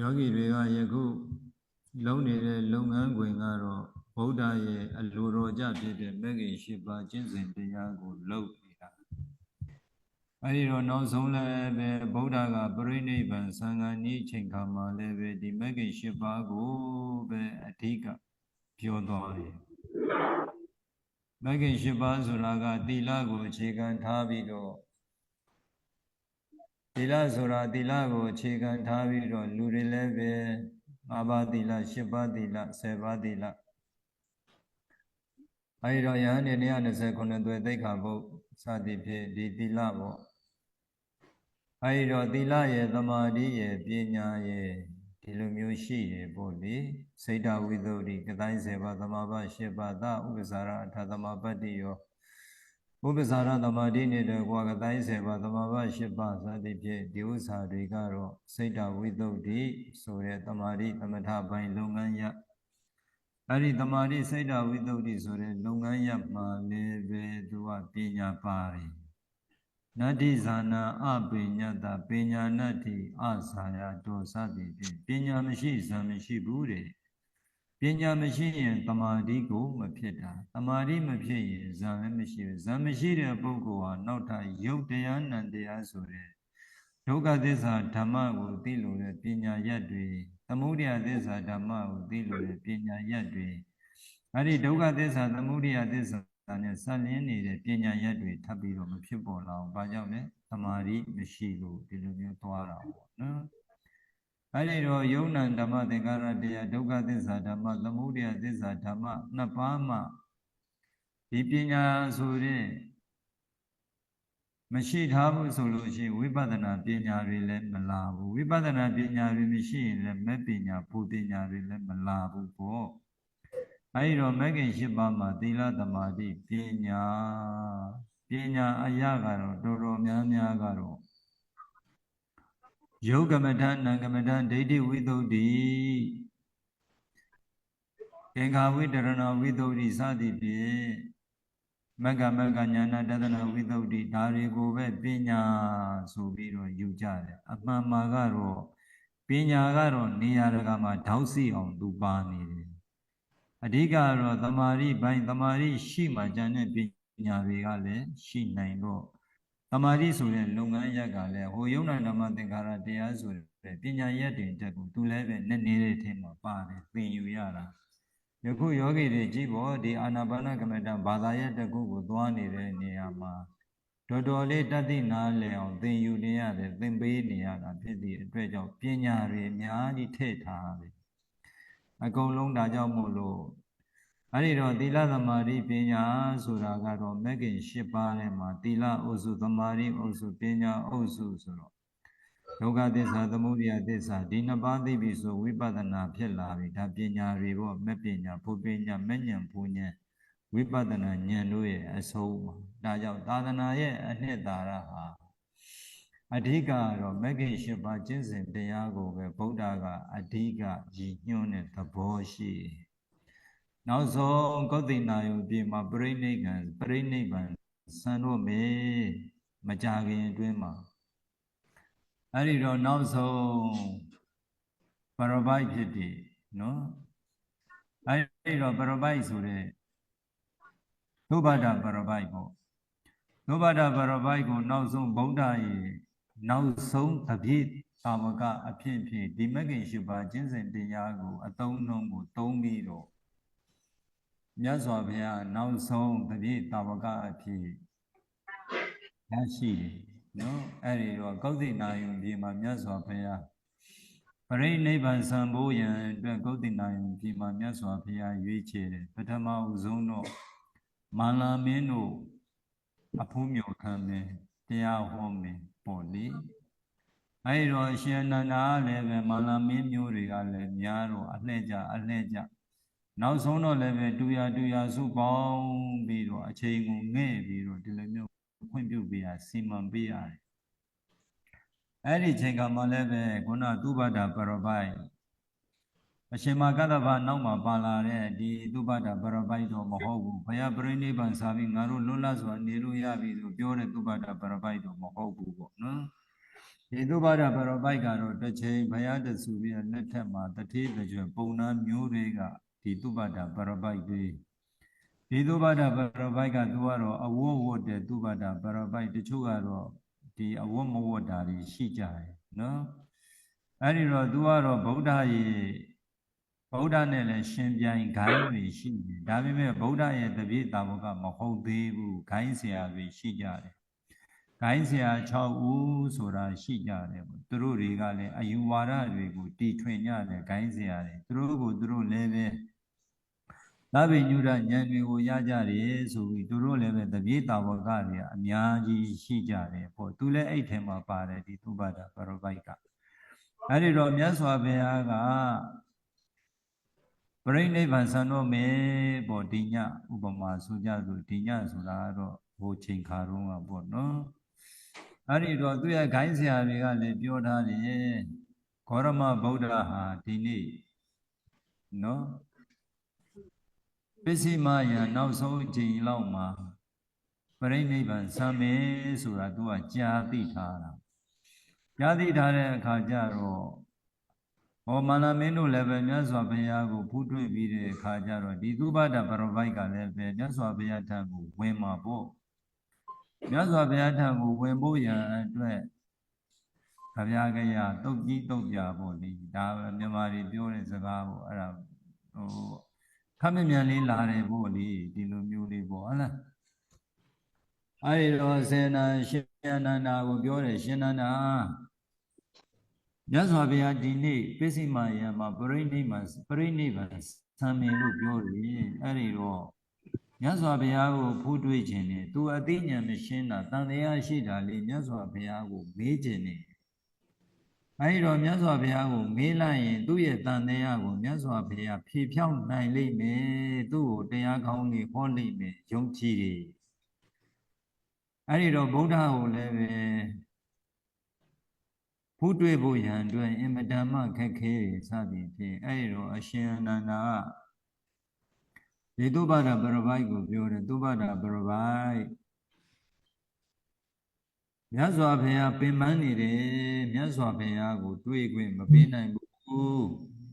ယောဂီတွေကယခုလုံးနေတဲ့လုပ်ငန်းခွင်ကတော့ဗုဒ္ဓရဲ့အလိုတော်ကြဖြစ်တဲ့မဂ္ဂင်၈ပါးကျင့်စဉ်တရားကိုလုပ်နေတာအဲဒီတော့နောက်ဆုံးလည်းပဲဗုဒ္ဓကပြိဋိဘံသံဃာနည်းချိန်ခါမှာလည်းပဲဒီမဂ္ဂင်၈ပါးကိုပဲအဓိကပြောသွားတယ်မဂ္ဂင်၈ပါးဆိုတာကသီလကိုအခြေခံထားပြီးတော့ သီလဆိုတာသီလကိုအခြေခံထားပြီးတော့လူတွေလည်းပဲ၅ပါးသီလ၈ပါးသီလ၁၀ပါးသီလအဲဒီတော့ယဟန်နေ129သွေသိက္ခာပုဒ်စသည်ဖြင့်ဒီသီလပေါ့အဲဒီတော့သီလရဲ့သမာဓိရဲ့ပညာရဲ့ဒီလိုမျိုးရှိရပေါ့လေစိတ်တဝိသုဒ္ဓိကတိုင်း7ပါးသမာဘ8ပါးသဥပ္ပဇာရအထသမပတ္တိယော ဥပ္ပဇာရသမာဓိနဲ့တော့ကွာကတိုင်း7ပါးသမာဘ8ပါးစသည်ဖြင့်ဒီဥစ္စာတွေကတော့စိတ်တဝိသုဒ္ဓိဆိုတဲ့သမာဓိသမထပိုင်းလုပ်ငန်းရအဲ့ဒီသမာဓိစိတ်တဝိသုဒ္ဓိဆိုတဲ့လုပ်ငန်းရမှာလည်းပဲသူကပညာပါတယ်နတ္တိဇာနာအပိညတပညာနတ္တိအဇာယတောစသည်ဖြင့်ပညာမရှိဇံမရှိဘူးတဲ့ ပညာမရှိရင်တမာတိကိုမဖြစ်တာတမာတိမဖြစ်ရင်ဇံလည်းမရှိဘူးဇံမရှိတဲ့ပုဂ္ဂိုလ်ဟာနောက်ထပ်ယုတ်တရားနံတရားဆိုတဲ့ဒုက္ခသစ္စာဓမ္မကိုသိလို့တဲ့ပညာရက်တွေသမုဒယသစ္စာဓမ္မကိုသိလို့တဲ့ပညာရက်တွေအဲ့ဒီဒုက္ခသစ္စာသမုဒယသစ္စာဒါနဲ့ဆက်လင်းနေတဲ့ပညာရက်တွေထပ်ပြီးတော့မဖြစ်ပေါ်လာအောင်။ဘာကြောင့်လဲ။သမာဓိမရှိလို့ဒီလိုမျိုးသွားတာပေါ့နော်။ အဲဒီတော့ယုံနံဓမ္မသင်္ကာရတရားဒုက္ခသစ္စာဓမ္မသမုဒယသစ္စာဓမ္မနှစ်ပါးမှဒီပညာဆိုတဲ့မရှိထားဘူးဆိုလို့ရှိရင်ဝိပဿနာပညာတွေလည်းမလာဘူးဝိပဿနာပညာတွေမရှိရင်လည်းမဲ့ပညာဘုပညာတွေလည်းမလာဘူးပေါ့အဲဒီတော့မဂ္ဂင်၈ပါးမှာသီလသမာဓိပညာပညာအရာကတော့တော်တော်များများကတော့ ယုတ်ကမ္မဋ္ဌာန်းနံကမ္မဋ္ဌာန်းဒိဋ္ဌိဝိသုဒ္ဓိသင်္ခါဝိတရဏဝိသုဒ္ဓိစသည်ဖြင့်မဂ္ဂမဂ္ဂညာနာတဒနာဝိသုဒ္ဓိဒါတွေကိုပဲပညာဆိုပြီးတော့ယူကြတယ်အမှန်မှာကတော့ပညာကတော့နေရာတကာမှာဓောက်စီအောင်သူပါနေတယ်အဓိကတော့တမာရီပိုင်းတမာရီရှိမှကျန်တဲ့ပညာတွေကလည်းရှိနိုင်တော့ တမာရီဆိုတဲ့လုပ်ငန်းရက်ကလည်းဟိုယုံနာဓမ္မသင်္ခါရတရားဆိုတဲ့ပညာရက်တွေတက်ကိုသူလည်းပဲနဲ့နေတဲ့ထဲမှာပါတယ်သင်ယူရတာယခုယောဂီတွေကြည့်ဖို့ဒီအာနာပါနကမ္မဋ္ဌာန်းဘာသာရက်တကူကိုသွားနေတဲ့နေရာမှာတော်တော်လေးတသိနာလည်အောင်သင်ယူနေရတယ်သင်ပေးနေရတာဖြစ်သည့်အတွက်ကြောင့်ပညာတွေအများကြီးထည့်ထားတယ်အကုန်လုံးဒါကြောင့်မို့လို့ အဲ့ဒီတော့သီလသမာဓိပညာဆိုတာကတော့မဂ္ဂင်၈ပါးထဲမှာသီလအုပ်စုသမာဓိအုပ်စုပညာအုပ်စုဆိုတော့ဒုက္ခသစ္စာသမုဒယသစ္စာဒီနှစ်ပါးသိပြီဆိုဝိပဿနာဖြစ်လာပြီဒါပညာတွေပေါ့မပညာဘုပညာမဉ္ဇဉ်ဘုဉ္ဇဉ်ဝိပဿနာဉာဏ်တို့ရဲ့အဆုံးပါဒါကြောင့်သာသနာရဲ့အနှစ်သာရဟာအဓိကကတော့မဂ္ဂင်၈ပါးကျင့်စဉ်တရားကိုပဲဗုဒ္ဓကအဓိကရည်ညွှန်းတဲ့သဘောရှိ နောက်ဆုံးဂုတ်တိနာယုပြေမှာပြိဋိကံပြိဋိဘံစံတော့မေမကြခင်အတွင်းမှာအဲ့ဒီတော့နောက်ဆုံးပရပိုက်ဖြစ်တည်နော်အဲ့ဒီတော့ပရပိုက်ဆိုတဲ့သုဘဒပရပိုက်ပေါ့သုဘဒပရပိုက်ကိုနောက်ဆုံးဗုဒ္ဓရဲ့နောက်ဆုံးတပြည့်သာဝကအဖြစ်ဖြစ်ဒီမဂ္ဂင်ရှိပါကျင့်စဉ်တရားကိုအသုံးနှုန်းကိုသုံးပြီးတော့ မြတ်စွာဘုရားနောက်ဆုံးတပြည့်သာဝကအဖြစ်ရရှိတယ်နော်အဲ့ဒီတော့ကောက်တိနာယုံပြေမှာမြတ်စွာဘုရားပရိနိဗ္ဗာန်စံဖို့ရန်အတွက်ကောက်တိနာယုံပြေမှာမြတ်စွာဘုရားရွေးချယ်တယ်ပထမဦးဆုံးတော့မာလာမင်းတို့အဖူးမြော်ခံမယ်တရားဟောမယ်ပေါ့လေအဲဒီတော့ရှင်အနန္ဒာလည်းပဲမာလာမင်းမျိုးတွေကလည်းများတော့အလှဲ့ကြအလှဲ့ကြ နောက်ဆုံးတော့လည်းပဲတူရတူရစုပေါင်းပြီးတော့အချိန်ကိုငဲ့ပြီးတော့ဒီလိုမျိုးဖွင့်ပြပေးရစီမံပေးရတယ်အဲ့ဒီချိန်ကမှလည်းပဲခုနသုဘတာပရပိုက်အရှင်မကတ္တဗနောက်မှာပါလာတဲ့ဒီသုဘတာပရပိုက်တော့မဟုတ်ဘူးဘုရားပြိဋိဘံစာပြီးငါတို့လွတ်လပ်စွာနေလို့ရပြီဆိုပြောတဲ့သုဘတာပရပိုက်တော့မဟုတ်ဘူးပေါ့နော်ဒီသုဘဒပရောပိုက်ကတော့တစ်ချိန်ဘုရားတဆူပြီးတော့လက်ထက်မှာတတိတကြွပုံနာမျိုးတွေက ဒီသုဘဒပရောပိုက်တွေဒီသုဘဒပရောပိုက်ကသူကတော့အဝတ်ဝတ်တဲ့သုဘဒပရောပိုက်တချို့ကတော့ဒီအဝတ်မဝတ်တာတွေရှိကြတယ်နော်အဲ့ဒီတော့သူကတော့ဗုဒ္ဓရဲ့ဗုဒ္ဓနဲ့လည်းရှင်ပြိုင်ဂိုင်းတွေရှိတယ်ဒါပေမဲ့ဗုဒ္ဓရဲ့တပည့်တာဝကမဟုတ်သေးဘူးဂိုင်းဆရာတွေရှိကြတယ်ဂိုင်းဆရာ6ဦးဆိုတာရှိကြတယ်ပေါ့သူတို့တွေကလည်းအယူဝါဒတွေကိုတီထွင်ကြတယ်ဂိုင်းဆရာတွေသူတို့ကိုသူတို့လည်းပဲ သဗ္ဗညုရဉာဏ်တွေကိုရကြတယ်ဆိုပြီးသူတို့လည်းပဲတပည့်တာဝကတွေအများကြီးရှိကြတယ်ပေါ့သူလည်းအဲ့ထဲမှာပါတယ်ဒီသုဘဒပရောပိုက်ကအဲ့ဒီတော့မြတ်စွာဘုရားကပရိနိဗ္ဗာန်ဆံတော့မယ်ပေါ့ဒီညဥပမာဆိုကြဆိုဒီညဆိုတာကတော့ဟိုချိန်ခါတော့ကပေါ့နော်အဲ့ဒီတော့သူရဲ့ဂိုင်းဆရာတွေကလည်းပြောထားတယ်ဂေါရမဗုဒ္ဓဟာဒီနေ့နော် ပစ္စည်းမယံနောက်ဆုံးအချိန်လောက်မှာပရိနိဗ္ဗာန်ဆံမယ်ဆိုတာသူကကြာသိထားတာကြာသိထားတဲ့အခါကျတော့ဟောမာနမင်းတို့လည်းပဲမြတ်စွာဘုရားကိုဖူးတွေ့ပြီးတဲ့အခါကျတော့ဒီသုဘဒပရပိုက်ကလည်းပဲမြတ်စွာဘုရားထံကိုဝင်မှာပေါ့မြတ်စွာဘုရားထံကိုဝင်ဖို့ရန်အတွက်ခဗျာကရတုတ်ကြီးတုတ်ပြပေါ့လေဒါပဲမြန်မာတွေပြောတဲ့စကားပေါ့အဲ့ဒါဟို ခမမြန်လေးလာတယ်ပေါ့လေဒီလိုမျိုးလေးပေါ့ဟုတ်လားအဲ့ဒီတော့စေနာရှင်အနန္ဒာကိုပြောတယ်ရှင်အနန္ဒာမြတ်စွာဘုရားဒီနေ့ပစ္စည်းမယံမှာပရိနိဗ္ဗာန်ပရိနိဗ္ဗာန်ဆံမြင်လို့ပြောတယ်အဲ့ဒီတော့မြတ်စွာဘုရားကိုဖူးတွေ့ခြင်းနဲ့သူအသိဉာဏ်မရှင်းတာတန်တရားရှိတာလေမြတ်စွာဘုရားကိုမေးခြင်းနဲ့ အဲဒီတော့မြတ်စွာဘုရားကိုမေးလိုက်ရင် သူ့ရဲ့တန်တရားကိုမြတ်စွာဘုရားဖြေဖြောင်းနိုင်လိမ့်မယ်သူ့ကိုတရားကောင်းတွေဟောလိမ့်မယ်ယုံကြည်တယ်အဲဒီတော့ဗုဒ္ဓကိုလည်းပဲဖူးတွေ့ဖို့ရန်အတွက်အင်မတန်မှခက်ခဲတယ်စသည်ဖြင့်အဲဒီတော့အရှင်အနန္ဒာကဒီသုဘဒပရပိုက်ကိုပြောတယ်သုဘဒပရပိုက် မြတ်စွာဘုရားပင်ပန်းနေတယ်မြတ်စွာဘုရားကို တွေ့ခွင့်မပေးနိုင်ဘူး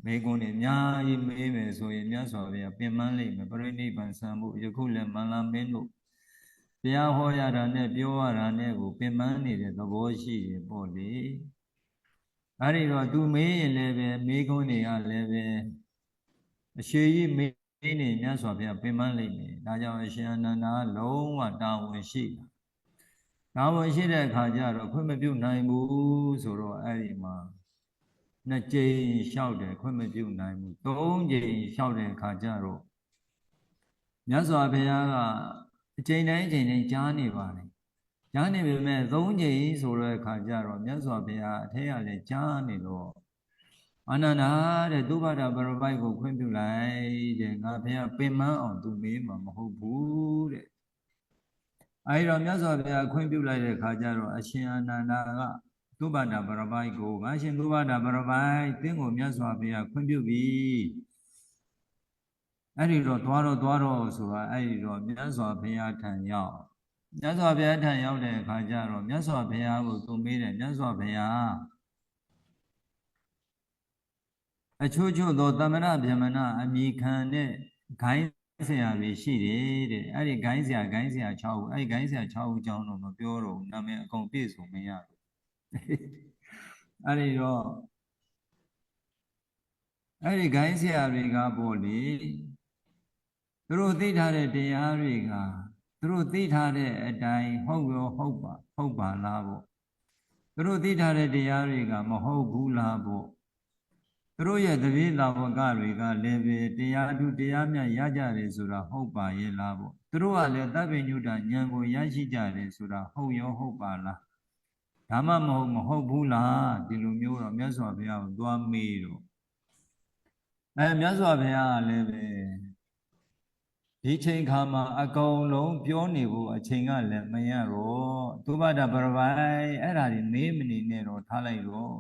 မေကွန်းနေအများကြီးမေးမယ်ဆိုရင်မြတ်စွာဘုရားပင်ပန်းလိမ့်မယ်ပရိနိဗ္ဗာန်ဆံဖို့ယခုလည်းမန္လာမင်းတို့တရားဟောရတာနဲ့ပြောရတာနဲ့ကိုပင်ပန်းနေတဲ့သဘောရှိရပေါ့လေအဲ့ဒီတော့သူမေးရင်လည်းပဲမေကွန်းတွေကလည်းပဲအရှိကြီးမေးနေမြတ်စွာဘုရားပင်ပန်းလိမ့်မယ်ဒါကြောင့်အရှင်အနန္ဒာလုံးဝတာဝန်ရှိတာ တာဝန်ရှိတဲ့အခါကျတော့ခွင့်မပြုနိုင်ဘူးဆိုတော့အဲ့ဒီမှာနှစ်ကြိမ်လျှောက်တယ်ခွင့်မပြုနိုင်ဘူးသုံးကြိမ်လျှောက်တဲ့အခါကျတော့မြတ်စွာဘုရားကအချိန်တိုင်းအချိန်တိုင်းကြားနေပါလေကြားနေပေမဲ့သုံးကြိမ်ဆိုတဲ့အခါကျတော့မြတ်စွာဘုရားအထက်ကလည်းကြားနေတော့အနန္ဒာတဲ့သုဘဒပရပိုက်ကိုခွင့်ပြုလိုက်တဲ့ငါဘုရားပင်မအောင်သူမေးမှာမဟုတ်ဘူးတဲ့ အဲဒီတော့မြတ်စွာဘုရားခွင့်ပြုလိုက်တဲ့ခါကျတော့အရှင်အနန္ဒာကသုဘဒပရပိုက်ကိုငါရှင်သုဘဒပရပိုက်သင်ကိုမြတ်စွာဘုရားခွင့်ပြုပြီအဲ့ဒီတော့သွားတော့သွားတော့ဆိုတာအဲ့ဒီတော့မြတ်စွာဘုရားထံရောက်မြတ်စွာဘုရားထံရောက်တဲ့အခါကျတော့မြတ်စွာဘုရားကိုသူမေးတယ်မြတ်စွာဘုရားအချို့ချို့သောတမရဗျမနအမိခံတဲ့ဂိုင်း ဆရာတွေရှိတယ်တဲ့အဲ့ဒီဂိုင်းဆရာဂိုင်းဆရာ6ဦးအဲ့ဒီဂိုင်းဆရာ6ဦးကြောင်းတော့မပြောတော့ဘူးနာမည်အကုန်ပြည့်စုံမရဘူးအဲ့ဒီတော့အဲ့ဒီဂိုင်းဆရာတွေကပေါ့လေသူတို့သိထားတဲ့တရားတွေကသူတို့သိထားတဲ့အတိုင်းဟုတ်ရောဟုတ်ပါဟုတ်ပါလားပေါ့သူတို့သိထားတဲ့တရားတွေကမဟုတ်ဘူးလားပေါ့ သူတို့ရဲ့တပည့်တော်ဝကတွေကလည်းပဲတရားထုတရားမြတ်ရကြတယ်ဆိုတာဟုတ်ပါရဲ့လားပေါ့သူတို့ကလည်းတပ်ပိညုတဉာဏ်ကိုရရှိကြတယ်ဆိုတာဟုတ်ရောဟုတ်ပါလားဒါမှမဟုတ်မဟုတ်ဘူးလားဒီလိုမျိုးတော့မြတ်စွာဘုရားကိုသွားမေးတော့အဲမြတ်စွာဘုရားကလည်းပဲဒီချိန်ခါမှာအကုန်လုံးပြောနေဖို့အချိန်ကလည်းမရတော့သုဘဒပရပိုင်အဲ့ဒါတွေမေးမနေနဲ့တော့ထားလိုက်တော့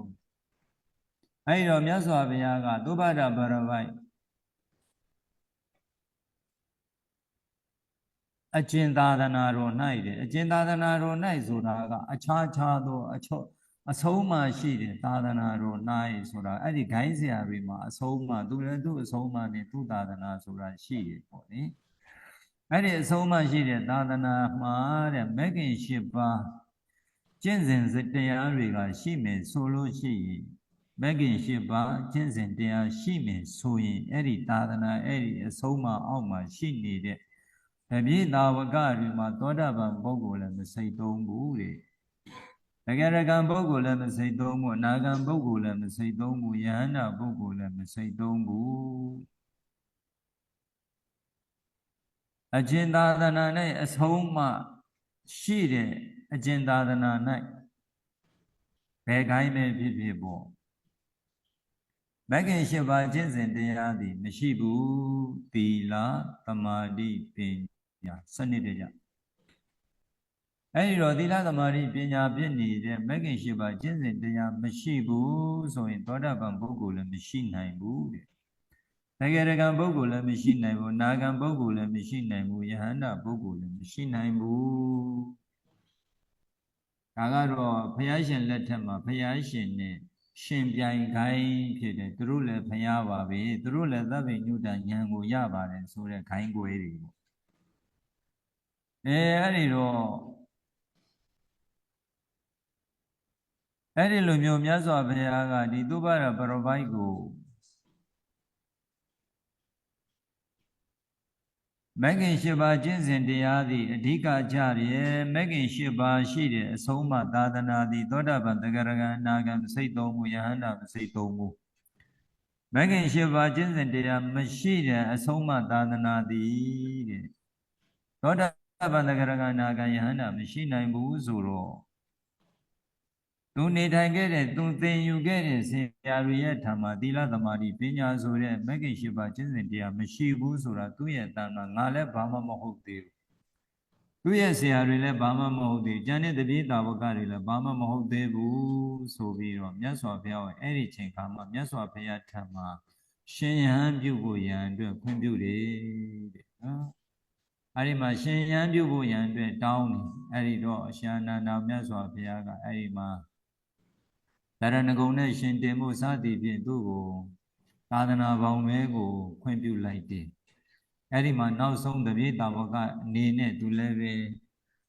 အဲဒီတော့မြတ်စွာဘုရားကသုဘဒဗရဝိုက်အကျဉ်သာသနာတော်၌တဲ့အကျဉ်သာသနာတော်၌ဆိုတာကအခြားခြားသောအချောအဆုံးမှရှိတယ်သာသနာတော်၌ဆိုတာအဲ့ဒီဂိုင်းဆရာတွေမှာအဆုံးမှသူလည်းသူ့အဆုံးမှနဲ့သူ့သာသနာဆိုတာရှိတယ်ပေါ့လေအဲ့ဒီအဆုံးမှရှိတဲ့သာသနာမှာတဲ့မဂ္ဂင်၈ပါးကျင့်စဉ်စတရားတွေကရှိမယ်ဆိုလို့ရှိရင် မဂ္ဂင်၈ပါးကျင့်စဉ်တရားရှိမယ်ဆိုရင်အဲ့ဒီသာသနာအဲ့ဒီအဆုံးမှအောက်မှာရှိနေတဲ့တပိသာဝကတွေမှာသောတာပန်ပုဂ္ဂိုလ်လည်းမစိတ်သုံးဘူးတဲ့တကယ်ရကံပုဂ္ဂိုလ်လည်းမစိတ်သုံးဘူးအနာကံပုဂ္ဂိုလ်လည်းမစိတ်သုံးဘူးယဟန္တာပုဂ္ဂိုလ်လည်းမစိတ်သုံးဘူးအကျဉ်သာသနာ၌အဆုံးမှရှိတဲ့အကျဉ်သာသနာ၌ဘယ်ကိုင်းပဲဖြစ်ဖြစ်ပေါ့ မဂ္ဂင်၈ပါးကျင့်စဉ်တရားသည် မရှိဘူးသီလသမာဓိပညာစနစ်တကျအဲဒီတော့သီလသမာဓိပညာပြည့်နေတဲ့မဂ္ဂင်၈ပါးကျင့်စဉ်တရားမရှိဘူးဆိုရင်သောတာပန်ပုဂ္ဂိုလ်လည်းမရှိနိုင်ဘူးတဲ့တကယ်တကံပုဂ္ဂိုလ်လည်းမရှိနိုင်ဘူးနာဂံပုဂ္ဂိုလ်လည်းမရှိနိုင်ဘူးယဟန္တာပုဂ္ဂိုလ်လည်းမရှိနိုင်ဘူးဒါကတော့ဘုရားရှင်လက်ထက်မှာဘုရားရှင်နဲ့ ရှင်ပြိုင်ခိုင်းဖြစ်တယ်သူတို့လည်းဖျားပါပဲသူတို့လည်းသဗ္ဗညုတဉာဏ်ကိုရပါတယ်ဆိုတဲ့ခိုင်းကွယ်တွေပေါ့အဲအဲ့ဒီတော့အဲ့ဒီလိုမျိုးမြတ်စွာဘုရားကဒီသုဘရပရပိုက်ကို မဂ္ဂင်၈ပါးကျင့်စဉ်တရားသည်အဓိကကြရမဂ္ဂင်၈ပါးရှိတဲ့အဆုံးမသာသနာသည်သောတာပန်တဂရကံအနာဂံမစိတ်သုံးမှုယဟန္တာမစိတ်သုံးမှုမဂ္ဂင်၈ပါးကျင့်စဉ်တရားမရှိတဲ့အဆုံးမသာသနာသည်တဲ့သောတာပန်တဂရကံအနာဂံယဟန္တာမရှိနိုင်ဘူးဆိုတော့ သူနေထိုင်ခဲ့တဲ့သူသင်ယူခဲ့တဲ့ဆင်ပြာတွေရဲ့ဓမ္မသီလသမာဓိပညာဆိုတဲ့မဂ္ဂင်၈ပါးကျင့်စဉ်တရားမရှိဘူးဆိုတာသူ့ရဲ့တဏ္ဍာငါလည်းဘာမှမဟုတ်သေးဘူးသူ့ရဲ့ဆရာတွေလည်းဘာမှမဟုတ်သေးကျန်တဲ့တပိတာဝကတွေလည်းဘာမှမဟုတ်သေးဘူးဆိုပြီးတော့မြတ်စွာဘုရားကအဲ့ဒီချိန်ခါမှာမြတ်စွာဘုရားထံမှာရှင်ယဟန်ပြုဖို့ရန်အတွက်ခွင့်ပြုတယ်တဲ့နော်အဲ့ဒီမှာရှင်ယဟန်ပြုဖို့ရန်အတွက်တောင်းတယ်အဲ့ဒီတော့အရှင်အနန္ဒာမြတ်စွာဘုရားကအဲ့ဒီမှာ တရဏဂုံနဲ့ရှင်တင်မှုစသည်ဖြင့်သူ့ကိုသာသနာပေါင်းမဲကို ခွင့်ပြုလိုက်တယ်အဲ့ဒီမှာနောက်ဆုံးတပိတာဝကအနေနဲ့သူလည်းပဲ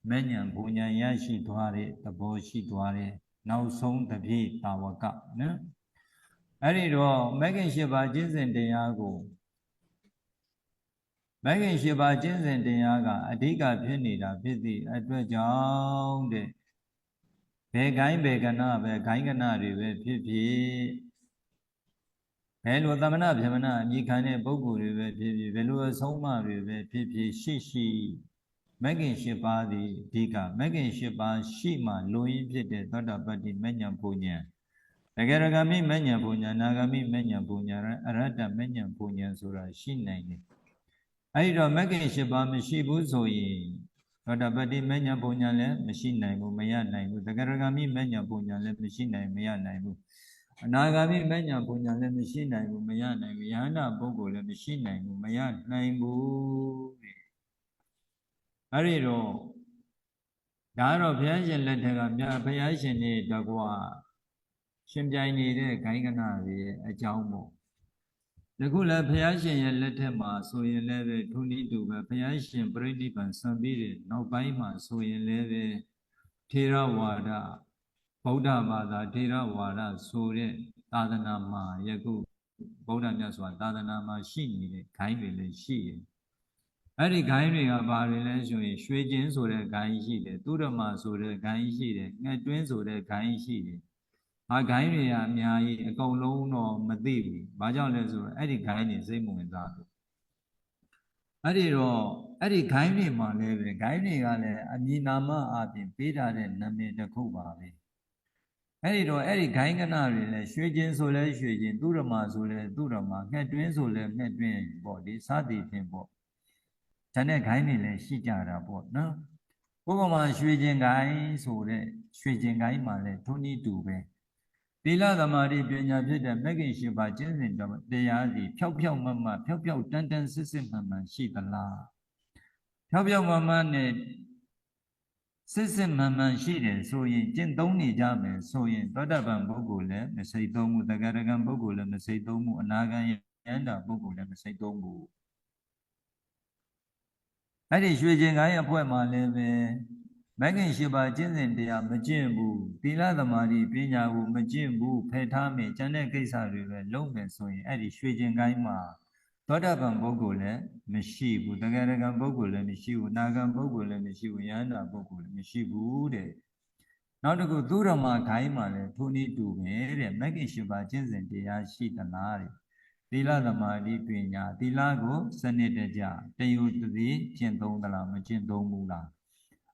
မဉ္ဇဉ်ဘုံဉဏ်ရရှိသွားတဲ့သဘောရှိသွားတဲ့နောက်ဆုံးတပိတာဝကနော်အဲ့ဒီတော့မဂ္ဂင်၈ပါးကျင့်စဉ်တရားကိုမဂ္ဂင်၈ပါးကျင့်စဉ်တရားကအဓိကဖြစ်နေတာဖြစ်သည့်အတွက်ကြောင့်တဲ့ ဘယ်ကိုင်းဘယ်ကနာပဲဂိုင်းကနာတွေပဲဖြစ်ဖြစ်ဘယ်လိုသမဏဗြဟ္မဏအမိခံတဲ့ပုဂ္ဂိုလ်တွေပဲဖြစ်ဖြစ်ဘယ်လိုအဆုံးအမတွေပဲဖြစ်ဖြစ်ရှိရှိမဂ္ဂင်၈ပါးသည်အဓိကမဂ္ဂင်၈ပါးရှိမှလွန်ရင်းဖြစ်တဲ့သောတာပတ္တိမဉ္ဇဉ်ပူဉ္ဇဉ်တကယ်ရဂမိမဉ္ဇဉ်ပူဉ္ဇဉ်နာဂမိမဉ္ဇဉ်ပူဉ္ဇဉ်အရဟတမဉ္ဇဉ်ပူဉ္ဇဉ်ဆိုတာရှိနိုင်တယ်အဲဒီတော့မဂ္ဂင်၈ပါးမရှိဘူးဆိုရင် သောတာပတ္တိမဉ္ဇဉ်ပူဉ္ဇဉ်လည်းမရှိနိုင်ဘူးမရနိုင်ဘူးတကယ်ရဂမိမဉ္ဇဉ်ပူဉ္ဇဉ်လည်းမရှိနိုင်မရနိုင်ဘူးအနာဂါမိမဉ္ဇဉ်ပူဉ္ဇဉ်လည်းမရှိနိုင်ဘူးမရနိုင်ဘူးယဟန္တာပုဂ္ဂိုလ်လည်းမရှိနိုင်ဘူးမရနိုင်ဘူးတဲ့အဲ့ဒီတော့ဒါကတော့ဘုရားရှင်လက်ထက်ကမြတ်ဘုရားရှင်နေတကွာရှင်ပြိုင်နေတဲ့ဂိုင်းကနာတွေရဲ့အကြောင်းပေါ့ ယခုလည်းဘုရားရှင်ရဲ့လက်ထက်မှာဆိုရင်လည်းပဲထုံဤတူပဲဘုရားရှင်ပြိဋိဘံဆံပြီးတဲ့နောက်ပိုင်းမှာဆိုရင်လည်းပဲထေရဝါဒဗုဒ္ဓဘာသာထေရဝါဒဆိုတဲ့သာသနာမှာယခုဗုဒ္ဓမြတ်စွာသာသနာမှာရှိနေတဲ့ဂိုင်းတွေလည်းရှိတယ်အဲ့ဒီဂိုင်းတွေကဘာတွေလဲဆိုရင်ရွှေကျင်းဆိုတဲ့ဂိုင်းရှိတယ်သူရမဆိုတဲ့ဂိုင်းရှိတယ်ငှက်တွင်းဆိုတဲ့ဂိုင်းရှိတယ် ဟာဂိုင်းတွေကအများကြီးအကုန်လုံးတော့မသိဘူးဘာကြောင့်လဲဆိုတော့အဲ့ဒီဂိုင်းတွေစိတ်မဝင်စားဘူးအဲ့ဒီတော့အဲ့ဒီဂိုင်းတွေမှာလည်းပဲဂိုင်းတွေကလည်းအမည်နာမအပြင်ပေးထားတဲ့နာမည်တစ်ခုပါပဲအဲ့ဒီတော့အဲ့ဒီဂိုင်းကနာတွေလည်းရွှေချင်းဆိုလဲရွှေချင်းသူရမဆိုလဲသူရမငှက်တွင်းဆိုလဲငှက်တွင်းပေါ့ဒီစသည်ဖြင့်ပေါ့ဇန်တဲ့ဂိုင်းတွေလည်းရှိကြတာပေါ့နော်ဥပမာရွှေချင်းဂိုင်းဆိုတဲ့ရွှေချင်းဂိုင်းမှာလည်းထုံးဤတူပဲ သီလသမာဓိပညာဖြစ်တဲ့မဂ္ဂင်၈ပါးကျင့်စဉ်တရားစီဖြောက်ဖြောက်မမဖြောက်ဖြောက်တန်တန်စစ်စစ်မှန်မှန်ရှိသလားဖြောက်ဖြောက်မမနဲ့စစ်စစ်မှန်မှန်ရှိတယ်ဆိုရင်ကျင့်သုံးနေကြမယ်ဆိုရင်သောတပန်ပုဂ္ဂိုလ်လည်းမစိတ်သုံးဘူးတဂရကံပုဂ္ဂိုလ်လည်းမစိတ်သုံးဘူးအနာဂံယန္တာပုဂ္ဂိုလ်လည်းမစိတ်သုံးဘူးအဲ့ဒီရွှေကျင်ကိုင်းအဖွဲ့မှာလည်းပဲ မဂ္ဂင်ရှိပါကျင့်စဉ်တရားမကျင့်ဘူးသီလသမာဓိပညာကိုမကျင့်ဘူးဖယ်ထားမယ်ကျန်တဲ့ကိစ္စတွေပဲလုပ်မယ်ဆိုရင်အဲ့ဒီရွှေကျင်ကိုင်းမှာသောတာပန်ပုဂ္ဂိုလ်လည်းမရှိဘူးတဂရကံပုဂ္ဂိုလ်လည်းမရှိဘူးနာဂံပုဂ္ဂိုလ်လည်းမရှိဘူးယန္တာပုဂ္ဂိုလ်လည်းမရှိဘူးတဲ့နောက်တစ်ခုသူရမခိုင်းမှာလည်းထိုနည်းတူပဲတဲ့မဂ္ဂင်ရှိပါကျင့်စဉ်တရားရှိသလားတဲ့သီလသမာဓိပညာသီလကို စနစ်တကျတယုတတိကျင့်သုံးသလားမကျင့်သုံးဘူးလား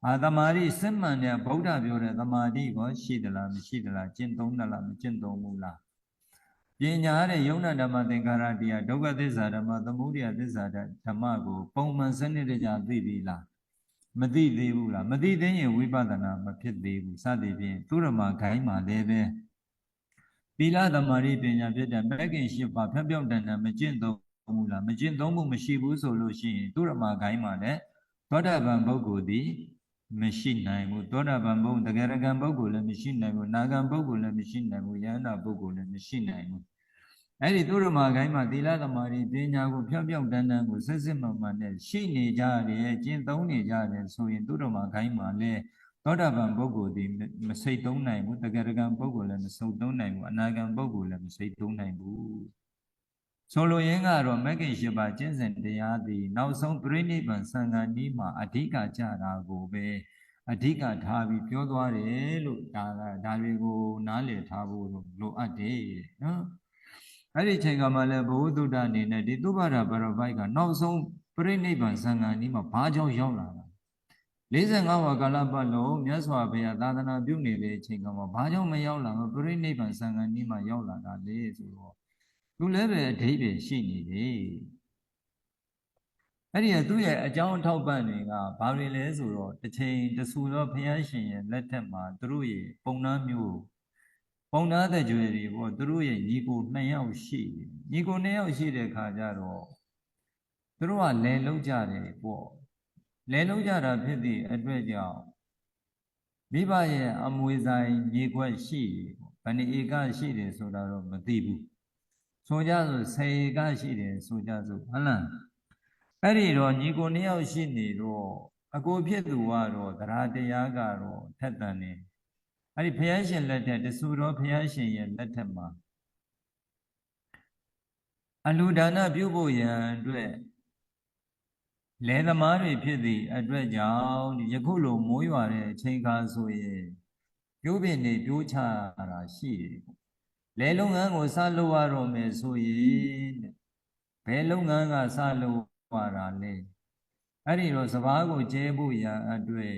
အာသမာဓိစစ်မှန်တဲ့ဗုဒ္ဓပြောတဲ့သမာဓိကိုရှိသလားမရှိသလားကျင့်သုံးသလားမကျင့်သုံးဘူးလားပညာတဲ့ယုံနာဓမ္မသင်္ကာရတရားဒုက္ခသစ္စာဓမ္မသမုဒယသစ္စာဓမ္မကိုပုံမှန်စနစ်တကျသိပြီလားမသိသေးဘူးလားမသိသေးရင်ဝိပဿနာမဖြစ်သေးဘူးစသည်ဖြင့်သူရမခိုင်းမှာလည်းပဲသီလသမာဓိပညာဖြစ်တဲ့မဂ္ဂင်၈ပါးဖြောက်ပြောက်တန်တန်မကျင့်သုံးဘူးလားမကျင့်သုံးမှုမရှိဘူးဆိုလို့ရှိရင်သူရမခိုင်းမှာလည်းသောတာပန်ပုဂ္ဂိုလ်သည် မရှိနိုင်ဘူးသောတာပန်ဘုံတကယ်ကံပုဂ္ဂိုလ်လည်းမရှိနိုင်ဘူးနာဂံပုဂ္ဂိုလ်လည်းမရှိနိုင်ဘူးယန္တာပုဂ္ဂိုလ်လည်းမရှိနိုင်ဘူးအဲ့ဒီသူရမခိုင်းမှာသီလသမာဓိပညာကိုဖြောက်ပြောက်တန်းတန်းကိုစစ်စစ်မှန်မှန်နဲ့ရှိနေကြတယ်ကျင့်သုံးနေကြတယ်ဆိုရင်သူရမခိုင်းမှာလည်းသောတာပန်ပုဂ္ဂိုလ်ဒီမစိတ်သုံးနိုင်ဘူးတကယ်ကံပုဂ္ဂိုလ်လည်းမစုံသုံးနိုင်ဘူးအနာဂံပုဂ္ဂိုလ်လည်းမစိတ်သုံးနိုင်ဘူး ဆိုလိုရင်းကတော့မဂ္ဂင်၈ပါးကျင့်စဉ်တရားသည်နောက်ဆုံးပြိဋိဘံသံဃာနီးမှာအဓိကကြတာကိုပဲအဓိကထားပြီးပြောသွားတယ်လို့ဒါကဒါတွေကိုနားလည်ထားဖို့လိုအပ်တယ်နော်အဲ့ဒီချိန်ကမှလည်းဘုဟုတုဒ္ဒအနေနဲ့ဒီသုဘရပရပိုက်ကနောက်ဆုံးပြိဋိဘံသံဃာနီးမှာဘာကြောင့်ရောက်လာတာ45ဝါကာလပတ်လုံးမြတ်စွာဘုရားသာသနာပြုနေတဲ့အချိန်ကမှဘာကြောင့်မရောက်လာမပြိဋိဘံသံဃာနီးမှာရောက်လာတာလေဆိုတော့ သူလည်းပဲအဓိပ္ပာယ်ရှိနေတယ်အဲ့ဒီကသူ့ရဲ့အကြောင်းအထောက်ပံ့တွေကဘာတွေလဲဆိုတော့တစ်ချိန်တဆူတော့ဘုရားရှင်ရဲ့လက်ထက်မှာသူတို့ရဲ့ပုံနာမျိုးပုံနာတဲ့ကြွယ်တွေပေါ့သူတို့ရဲ့ညီကို2ယောက်ရှိတယ်ညီကို2ယောက်ရှိတဲ့ခါကျတော့သူတို့ကလဲလုံးကြတယ်ပေါ့လဲလုံးကြတာဖြစ်သည့်အတွက်ကြောင့်မိဘရဲ့အမွေဆိုင်ညီခွက်ရှိပေါ့ဘယ်နှဧကရှိတယ်ဆိုတာတော့မသိဘူး ဆိုကြဆို10ဧကရှိတယ်ဆိုကြဆိုဟုတ်လားအဲ့ဒီတော့ညီကိုနှစ်ယောက်ရှိနေတော့အကိုဖြစ်သူကတော့တရားတရားကတော့ထက်တန်နေအဲ့ဒီဘုရားရှင်လက်ထက်တဆူတော်ဘုရားရှင်ရဲ့လက်ထက်မှာအလူဒါနပြုဖို့ရန်အတွက်လယ်သမားတွေဖြစ်သည့်အတွက်ကြောင့်ယခုလိုမိုးရွာတဲ့အချိန်ခါဆိုရင်ပြိုးပင်တွေပြိုးချတာရှိတယ်ပေါ့ လယ်လုပ်ငန်းကိုစလုပ်ရတော့မယ်ဆိုရင်ဘယ်လုပ်ငန်းကစလုပ်ပါတာလဲအဲ့ဒီတော့စပားကိုကျဲဖို့ရန်အတွက်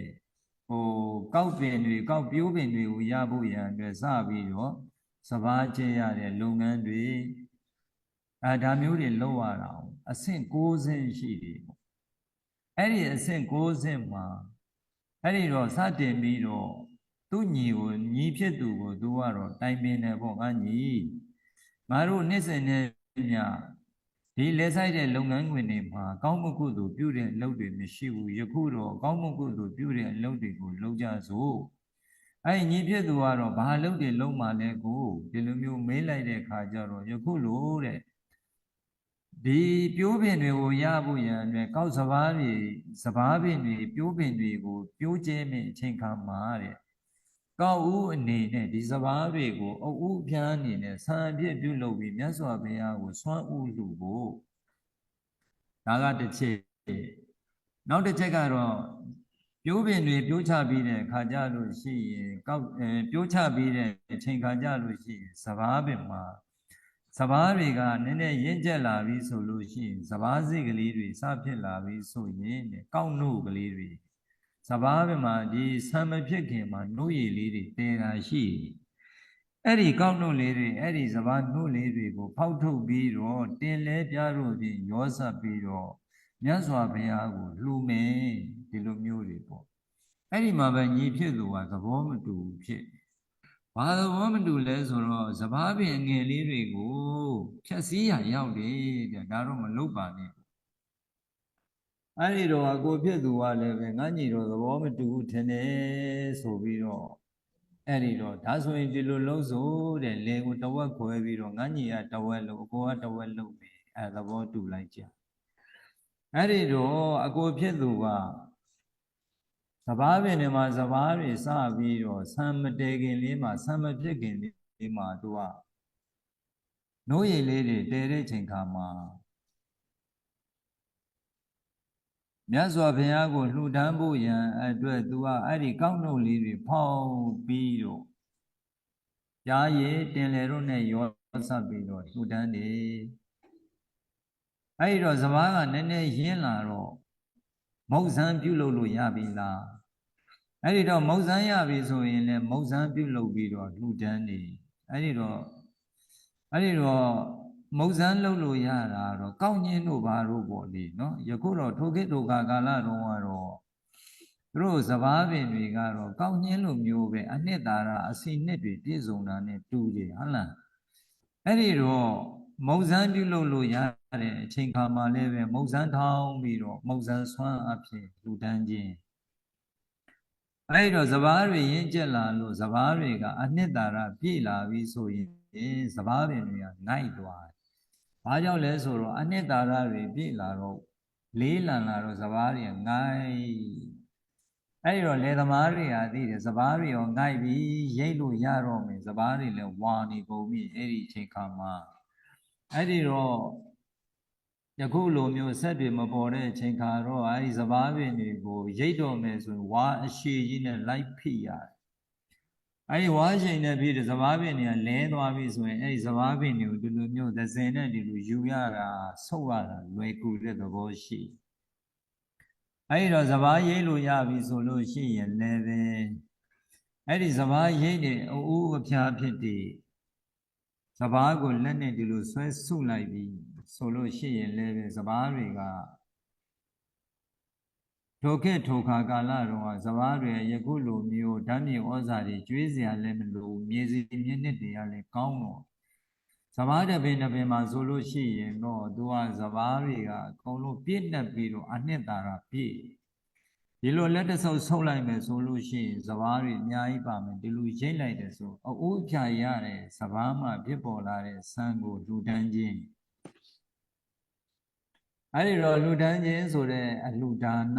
ဟိုကောက်ပင်တွေကောက်ပြိုးပင်တွေကိုရဖို့ရန်အတွက်စပြီးတော့စပားကျဲရတဲ့လုပ်ငန်းတွေအဲဒါမျိုးတွေလုပ်ရတာအဆင့်6ဆင့်ရှိတယ်ပေါ့အဲ့ဒီအဆင့်6ဆင့်မှာအဲ့ဒီတော့စတင်ပြီးတော့ သူ့ညီကိုညီဖြစ်သူကိုသူကတော့တိုင်ပင်တယ်ပေါ့ငါညီငါတို့နှစ်စဉ်နဲ့ညဒီလဲဆိုင်တဲ့လုပ်ငန်းခွင်တွေမှာကောင်းမှုကုသိုလ်ပြုတဲ့အလုပ်တွေမရှိဘူးယခုတော့ကောင်းမှုကုသိုလ်ပြုတဲ့အလုပ်တွေကိုလုပ်ကြစို့အဲ့ညီဖြစ်သူကတော့ဘာလုပ်တွေလုပ်မှလဲကိုဒီလိုမျိုးမေးလိုက်တဲ့အခါကျတော့ယခုလို့တဲ့ဒီပြိုးပင်တွေကိုရဖို့ရန်အတွက်ကောက်စပားတွေစပားပင်တွေပြိုးပင်တွေကိုပြိုးကျဲမယ့်အချိန်ခါမှာတဲ့ ကောက်ဦးအနေနဲ့ဒီစဘာတွေကိုအုပ်ဦးပြားအနေနဲ့ဆံအပြည့်ပြုလုပ်ပြီးမြတ်စွာဘုရားကိုဆွမ်းဥလူဖို့ဒါကတစ်ချက်နောက်တစ်ချက်ကတော့ပြိုးပင်တွေပြိုးချပြီးတဲ့ခါကြလို့ရှိရင်ကောက်အဲပြိုးချပြီးတဲ့အချိန်ခါကြလို့ရှိရင်စဘာပင်မှာစဘာတွေကနည်းနည်းရင့်ကျက်လာပြီဆိုလို့ရှိရင်စဘာစိတ်ကလေးတွေစဖြစ်လာပြီဆိုရင်ကောက်နှုတ်ကလေးတွေ စဘာဘမှာဒီဆံမဖြစ်ခင်မှာနှုတ်ရည်လေးတွေတဲတာရှိအဲ့ဒီကောက်နှုတ်လေးတွေအဲ့ဒီစဘာနှုတ်လေးတွေကိုဖောက်ထုတ်ပြီးတော့တင်လဲပြလို့ဖြင့်ရောစပ်ပြီးတော့မြတ်စွာဘုရားကိုလှူမယ်ဒီလိုမျိုးတွေပေါ့အဲ့ဒီမှာပဲညီဖြစ်သူကသဘောမတူဖြစ်ဘာသဘောမတူလဲဆိုတော့စဘာပင်ငယ်လေးတွေကိုဖြက်စီးရရောက်တယ်တဲ့ဒါတော့မလုပ်ပါနဲ့ အဲ့ဒီတော့အကိုဖြစ်သူကလည်းပဲငါညီတော်သဘောမတူဘူးထင်တယ်ဆိုပြီးတော့အဲ့ဒီတော့ဒါဆိုရင်ဒီလိုလုံးဆိုတဲ့လေကိုတဝက်ခွဲပြီးတော့ငါညီကတဝက်လုံးအကိုကတဝက်လုံးပဲအဲ့သဘောတူလိုက်ကြအဲ့ဒီတော့အကိုဖြစ်သူကစဘာပင်တွေမှာစဘာတွေစပြီးတော့ဆံမတဲခင်လေးမှာဆံမဖြစ်ခင်လေးမှာသူကနိုးရည်လေးတွေတဲတဲ့ချိန်ခါမှာ မြတ်စွာဘုရားကိုလှူဒန်းဖို့ရန်အတွက်သူကအဲ့ဒီကောက်နှုတ်လေးတွေဖောက်ပြီးတော့ရားရည်တင်လေတို့နဲ့ရောဆက်ပြီးတော့လှူဒန်းတယ်အဲ့ဒီတော့စဘာကနည်းနည်းရင်းလာတော့မုတ်ဆန်းပြုတ်လို့ရပြီလားအဲ့ဒီတော့မုတ်ဆန်းရပြီဆိုရင်လည်းမုတ်ဆန်းပြုတ်လို့ပြီးတော့လှူဒန်းနေအဲ့ဒီတော့အဲ့ဒီတော့ မုတ်ဆန်းလုပ်လို့ရတာတော့ကောက်ညင်းတို့ဘာတို့ပေါ့လေနော်ယခုတော့ထိုခေတ်ထိုခါကာလတုန်းကတော့သူတို့စဘာပင်တွေကတော့ကောက်ညင်းလိုမျိုးပဲအနှစ်သာရအစီနှစ်တွေပြည့်စုံတာနဲ့တူတယ်ဟုတ်လားအဲ့ဒီတော့မုတ်ဆန်းပြုလုပ်လို့ရတဲ့အချိန်ခါမှာလည်းပဲမုတ်ဆန်းထောင်းပြီးတော့မုတ်ဆန်းဆွမ်းအဖြစ်လူတန်းခြင်းအဲ့တော့စဘာတွေရင့်ကျက်လာလို့စဘာတွေကအနှစ်သာရပြည့်လာပြီဆိုရင်စဘာပင်တွေကနိုင်သွားတယ်။ ဘာကြောင့်လဲဆိုတော့အနှစ်သာရတွေပြည့်လာတော့လေးလံလာတော့စဘာတွေကငိုက်အဲ့ဒီတော့လေသမားတွေကသိတယ်စဘာတွေရောငိုက်ပြီးရိတ်လို့ရတော့မယ်စဘာတွေလည်းဝါနေကုန်ပြီအဲ့ဒီအချိန်ခါမှာအဲ့ဒီတော့ယခုလိုမျိုးဆက်တွေမပေါ်တဲ့အချိန်ခါတော့အဲဒီစဘာပင်တွေကိုရိတ်တော်မယ်ဆိုရင်ဝါအရှိကြီးနဲ့လိုက်ဖိရတယ်။ အဲဒီဝါအရှိန်နဲ့ဖိတဲ့စဘာပင်တွေကလဲသွားပြီဆိုရင်အဲဒီစဘာပင်တွေကိုဒီလိုမျိုးသစင်နဲ့ဒီလိုယူရတာဆုပ်ရတာလွယ်ကူတဲ့သဘောရှိ။အဲဒီတော့စဘာရိတ်လို့ရပြီဆိုလို့ရှိရင်လည်းပဲအဲဒီစဘာရိတ်တဲ့အူးအဖျားဖြစ်တဲ့စဘာကိုလက်နဲ့ဒီလိုဆွဲဆုပ်လိုက်ပြီးဆိုလို့ရှိရင်လည်းပဲစဘာတွေက ထိုခေတ်ထိုခါကာလတုန်းကစဘာတွေယခုလိုမျိုးဓာတ်မြေဩဇာတွေကျွေးစရာလည်းမလိုမြေစီမြင့်နှစ်တွေကလည်းကောင်းတော့စဘာတပင်တပင်မှာဆိုလို့ရှိရင်တော့သူကစဘာတွေကအကုန်လုံးပြည့်နှက်ပြီးတော့အနှစ်သာရပြည့်ဒီလိုလက်တဆုပ်ဆုပ်လိုက်မယ်ဆိုလို့ရှိရင်စဘာတွေအများကြီးပါမယ်ဒီလိုရိတ်လိုက်တယ်ဆိုအအိုးဖြာရတဲ့စဘာမှဖြစ်ပေါ်လာတဲ့ဆံကိုလူတန်းခြင်းအဲ့ဒီတော့လူတန်းခြင်းဆိုတဲ့အလူဒါန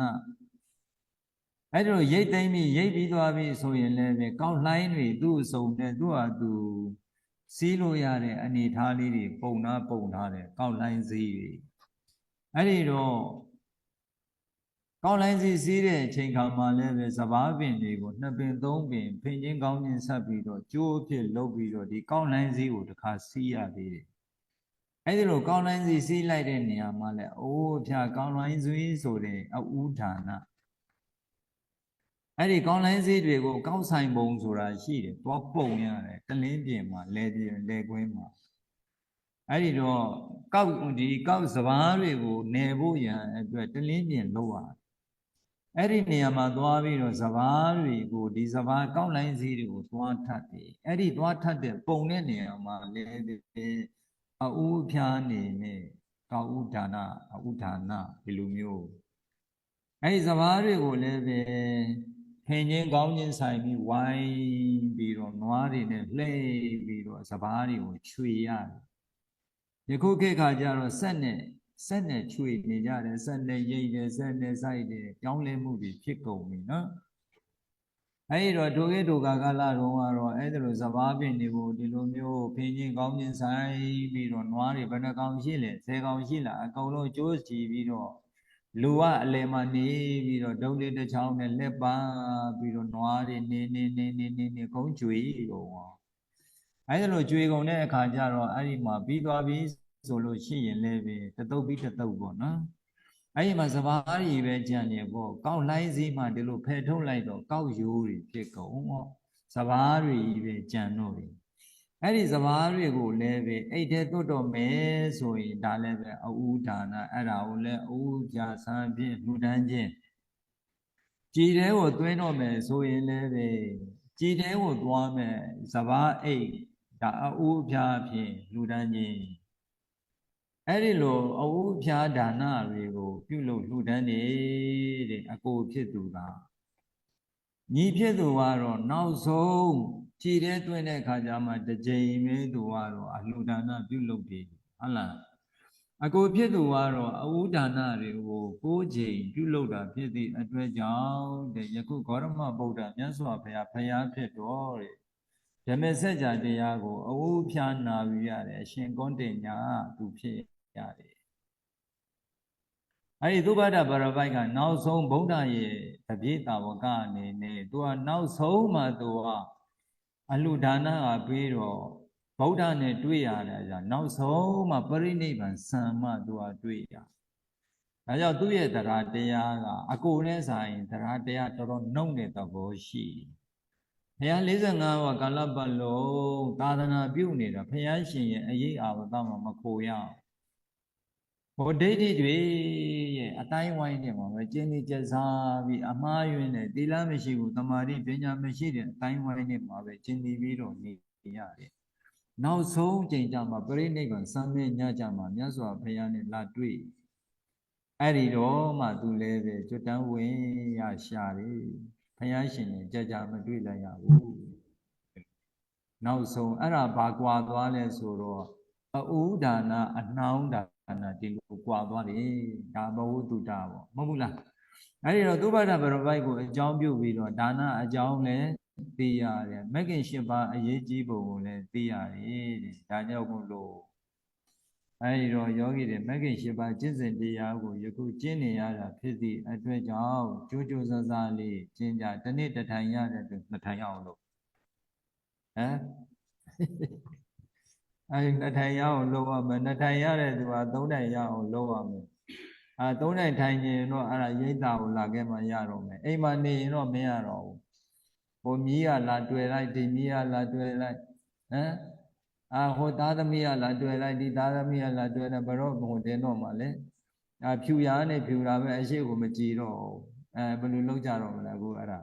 အဲ့ဒီတော့ရိတ်သိမ့်ပြီးရိတ်ပြီးသွားပြီဆိုရင်လည်းပဲကောက်လှိုင်းတွေသူ့အစုံနဲ့သူ့ဟာသူစီးလို့ရတဲ့အနေထားလေးတွေပုံနာပုံထားတယ်ကောက်လှိုင်းစည်းတွေအဲ့ဒီတော့ကောက်လိုင်းစီစီးတဲ့အချိန်ခါမှာလည်းပဲစဘာပင်တွေကိုနှစ်ပင်သုံးပင်ဖင်ချင်းကောင်းချင်းဆက်ပြီးတော့ကျိုးဖြစ်လုပ်ပြီးတော့ဒီကောက်လိုင်းစီကိုတစ်ခါစီးရသေးတယ်အဲ့ဒီလိုကောင်းလိုင်းစီစီးလိုက်တဲ့နေရာမှာလဲအိုးဖြာကောင်းလိုင်းစီဆိုတဲ့အဥဒါန အဲ့ဒီကောင်းလိုင်းစီတွေကိုကောက်ဆိုင်ပုံဆိုတာရှိတယ်သွားပုံရတယ်တလင်းပြင်မှာလဲပြင်လဲကွင်းမှာအဲ့ဒီတော့ကောက်ဒီကောက်စပားတွေကိုနယ်ဖို့ရန်အတွက်တလင်းပြင်လောက်ရတယ်အဲ့ဒီနေရာမှာသွားပြီးတော့စပားတွေကိုဒီစပားကောက်လိုင်းစီတွေကိုသွားထပ်တယ်အဲ့ဒီသွားထပ်တဲ့ပုံတဲ့နေရာမှာလည်းအဥဖြားနေနဲ့ကောက်ဥဒါနအဥဒါနဒီလိုမျိုးအဲဒီစဘာတွေကိုလည်းပဲ ဖင်ချင်းကောင်းချင်းဆိုင်ပြီးဝိုင်းပြီးတော့နွားတွေနဲ့လှည့်ပြီးတော့စဘာတွေကိုချွေရတယ်ယခုခေတ်ခါကျတော့ဆက်နဲ့ဆက်နဲ့ချွေနေကြတယ်ဆက်နဲ့ရိတ်တယ်ဆက်နဲ့စိုက်တယ်ကြောင်းလဲမှုတွေဖြစ်ကုန်ပြီနော်အဲ့ဒီတော့ဒုကေဒုကာကာလတုန်းကတော့အဲ့ဒါလိုစဘာပင်တွေကိုဒီလိုမျိုးဖင်းချင်းကောင်းချင်းဆိုင်ပြီးတော့နွားတွေဘယ်နှကောင်ရှိလဲ10ကောင်ရှိလားအကုန်လုံးကြိုးချီပြီးတော့ လူကအလယ်မှာနေပြီးတော့ဒုံလေးတစ်ချောင်းနဲ့လက်ပါပြီးတော့နွားတွေနေနေနေနေနေနေခုံးကျွေကုန်အောင်အဲ့ဒါလိုကျွေကုန်တဲ့အခါကျတော့အဲ့ဒီမှာပြီးသွားပြီဆိုလို့ရှိရင်လည်းပဲတတုပ်ပြီးတတုပ်ပေါ့နော်အဲ့ဒီမှာစဘာကြီးပဲကြံနေပေါ့ကောက်လိုင်းစည်းမှဒီလိုဖယ်ထုတ်လိုက်တော့ကောက်ရိုးတွေဖြစ်ကုန်ပေါ့စဘာတွေကြီးပဲကြံတော့ပြီ အဲ့ဒီစဘာတွေကိုလည်းပဲအိတ်တဲ့တွတ်တော့မယ်ဆိုရင်ဒါလည်းပဲအဥဒါနအဲ့ဒါကိုလည်းအဥပြဆန်းဖြင့်လှူဒန်းခြင်းကြည်တဲကိုသွင်းတော့မယ်ဆိုရင်လည်းပဲကြည်တဲကိုသွားမယ်စဘာအိတ်ဒါအဥပြဖြင့်လှူဒန်းခြင်းအဲ့ဒီလိုအဝုဖြာဒါနတွေကို ပြုလုပ်လှူဒန်းနေတဲ့အကိုဖြစ်သူက ညီဖြစ်သူကတော့နောက်ဆုံးခြေထဲတွင်းတဲ့ခါကျမှတစ်ကြိမ်ပဲသူကတော့အလှူဒါနပြုလုပ်တယ်ဟုတ်လားအကိုဖြစ်သူကတော့အဝုဒါနတွေကိုကိုးကြိမ်ပြုလုပ်တာဖြစ်သည့်အတွက်ကြောင့်တဲ့ယခုဂေါရမဗုဒ္ဓမြတ်စွာဘုရားဖရာဖြစ်တော်တဲ့ဓမ္မစကြာတရားကိုအဝုဖြာနာယူရတယ်အရှင်ကောတင်ညာသူဖြစ်ရတယ် အဲဒီသုဘဒဗရပိုက်ကနောက်ဆုံးဗုဒ္ဓရဲ့တပြည့်တာဝကအနေနဲ့သူကနောက်ဆုံးမှသူကအလှဒါနကပြီးတော့ဗုဒ္ဓနဲ့တွေ့ရတယ်ကြာနောက်ဆုံးမှပရိနိဗ္ဗာန်စံမှသူကတွေ့ရဒါကြောင့်သူ့ရဲ့တရားတရားကအကိုနဲ့ဆိုင်တရားတရားတော်တော်နှုတ်တဲ့သဘောရှိတယ်ဘုရား45ဝါကာလပတ်လုံးသာသနာပြုနေတာဘုရားရှင်ရဲ့အရေးအာဝတ္တမှာမခိုရအောင် ဟောဒိဋ္ဌိတွေရဲ့အတိုင်းဝိုင်းတယ်မှာပဲကျင်းနေကြစားပြီးအမှားယွင်းတဲ့သီလမရှိဘူးတမာတိပညာမရှိတဲ့အတိုင်းဝိုင်းနဲ့မှာပဲကျင်းနေပြီးတော့နေရတယ်။နောက်ဆုံးချိန်ကြမှာပြိဋိဘံစမ်းမဲညကြမှာမြတ်စွာဘုရားနဲ့လာတွေ့အဲ့ဒီတော့မှသူလည်းပဲကျွတ်တန်းဝင်ရရှာတယ်။ဘုရားရှင်နဲ့ကြကြမတွေ့လိုက်ရဘူး။နောက်ဆုံးအဲ့ဒါဘာကွာသွားလဲဆိုတော့အဥဒါနအနှောင်း ဒါနဒီလိုကွာသွားတယ်ဒါဘဝတုတ္တပေါ့မဟုတ်ဘူးလားအဲ့ဒီတော့သုဘဒဗရပိုက်ကိုအကြောင်းပြုပြီးတော့ဒါနအကြောင်းလည်းသိရတယ်မဂ္ဂင်၈ပါးအရေးကြီးပုံကိုလည်းသိရတယ်တဲ့ဒါကြောင့်မို့လို့အဲ့ဒီတော့ယောဂီတွေမဂ္ဂင်၈ပါးကျင့်စဉ်တရားကိုယခုကျင့်နေရတာဖြစ်သည့်အတွက်ကြောင့်ကြိုးကြိုးစားစားလေးကျင့်ကြတနေ့တစ်ထိုင်ရတဲ့အတွက်နှစ်ထိုင်အောင်လို့ဟမ် အဲဒီနှစ်ထိုင်ရအောင်လုပ်ရမယ်နှစ်ထိုင်ရတဲ့သူကသုံးထိုင်ရအောင်လုပ်ရမယ်အာသုံးထိုင်ထိုင်ရင်တော့အဲ့ဒါရိတ်တာကိုလာခဲ့မှရတော့မယ်အိမ်မှာနေရင်တော့မရတော့ဘူးဟိုမြီးကလာတွေ့လိုက်ဒီမြီးကလာတွေ့လိုက်ဟမ်အာဟိုသားသမီးကလာတွေ့လိုက်ဒီသားသမီးကလာတွေ့တယ်ဘရောဘုံတင်တော့မှလေအာဖြူရနဲ့ဖြူတာပဲအရှိကိုမကြည်တော့ဘူးအဲဘယ်လိုလုပ်ကြတော့မလဲအခုအဲ့ဒါ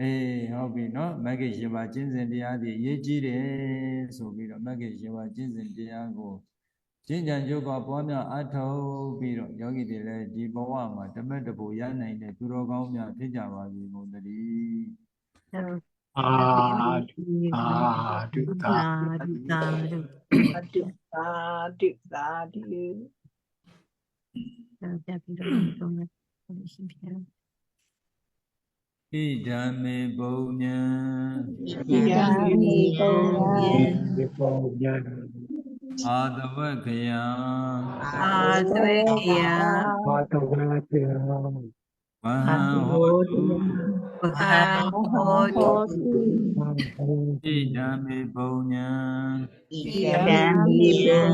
အေးဟုတ်ပြီနော်မဂ္ဂရေပါကျင့်စဉ်တရားတွေရေးကြည့်တယ်ဆိုပြီးတော့မဂ္ဂရေပါကျင့်စဉ်တရားကိုကျင့်ကြံရုပ်ကပွားများအထောက်ပြီးတော့ယောဂီတွေလည်းဒီဘဝမှာတမက်တဘူရနိုင်တဲ့သူတော်ကောင်းများဖြစ်ကြပါစေကုန်သတည်းအာတုအာတုသာတုသာတုသာတုသာတုပြန်ပြပြီးတော့ဆုံးရရှင်ပြန် ဣဒံမေဘုံညံဒီကနေ့ပုံရဒီပေါ်ညာအာတဝက္ခယံအာသွေယဘာတော်ဝါတေဝဟံဟောတုဘဟံဟောတုဣဒံမေဘုံညံဒီကနေ့ပုံ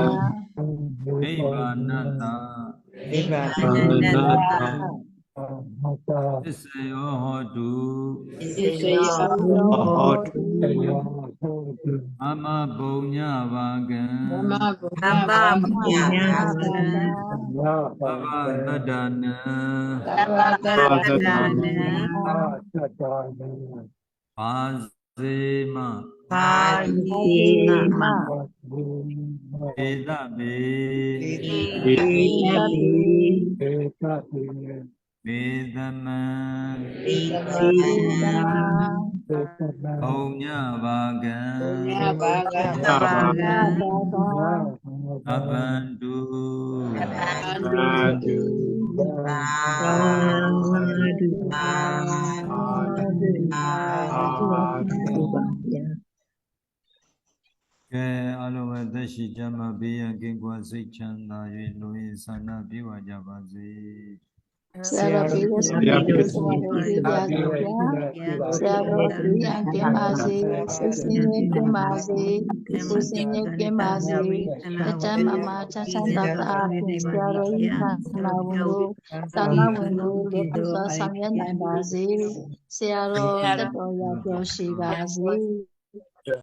ရနိဗ္ဗာနတဒီပါအနန္တ မတာသစ္စယောဟောတုစေစေရောဟောတုတရားဟောတုအမဘုံညဘာကံမမဘုအရားပမညာသံညာဘဝတတ္တနံသဗ္ဗတသတ္တနာနံအာသတ္တနာဘာစေမပါတိမမဘာဝိမဧတမေဒီတိယ ပိဧကတိမေသမံဒီကသေနေ့နံသေတနာဘုံညဘာကံညဘာကသဗ္ဗံညာအပန္တုသာဓုသာသာဓုသာဓုသာဓုကဲအလုံးပဲသက်ရှိကြမှာဘေးရန်ကင်းကွာစိတ်ချမ်းသာ၍လူရင်းဆန္ဒပြေဝကြပါစေ ဆရာတော်ပြည်ဆရာတော်ဆရာတော်ပြည်ပါစေဆရာတော်ပြည်ရန်ကင်းပါစေစိတ်စင်းရင်းကင်းပါစေစိတ်စင်းရင်းကင်းပါစေအကျမ်းမမချမ်းချမ်းသာသာဆရာတော်ကြီးမှနာဝန်ကိုသာနာဝန်ကိုဒီပစွာဆောင်ရွက်နိုင်ပါစေဆရာတော်တက်တော်ရပြောရှိပါစေ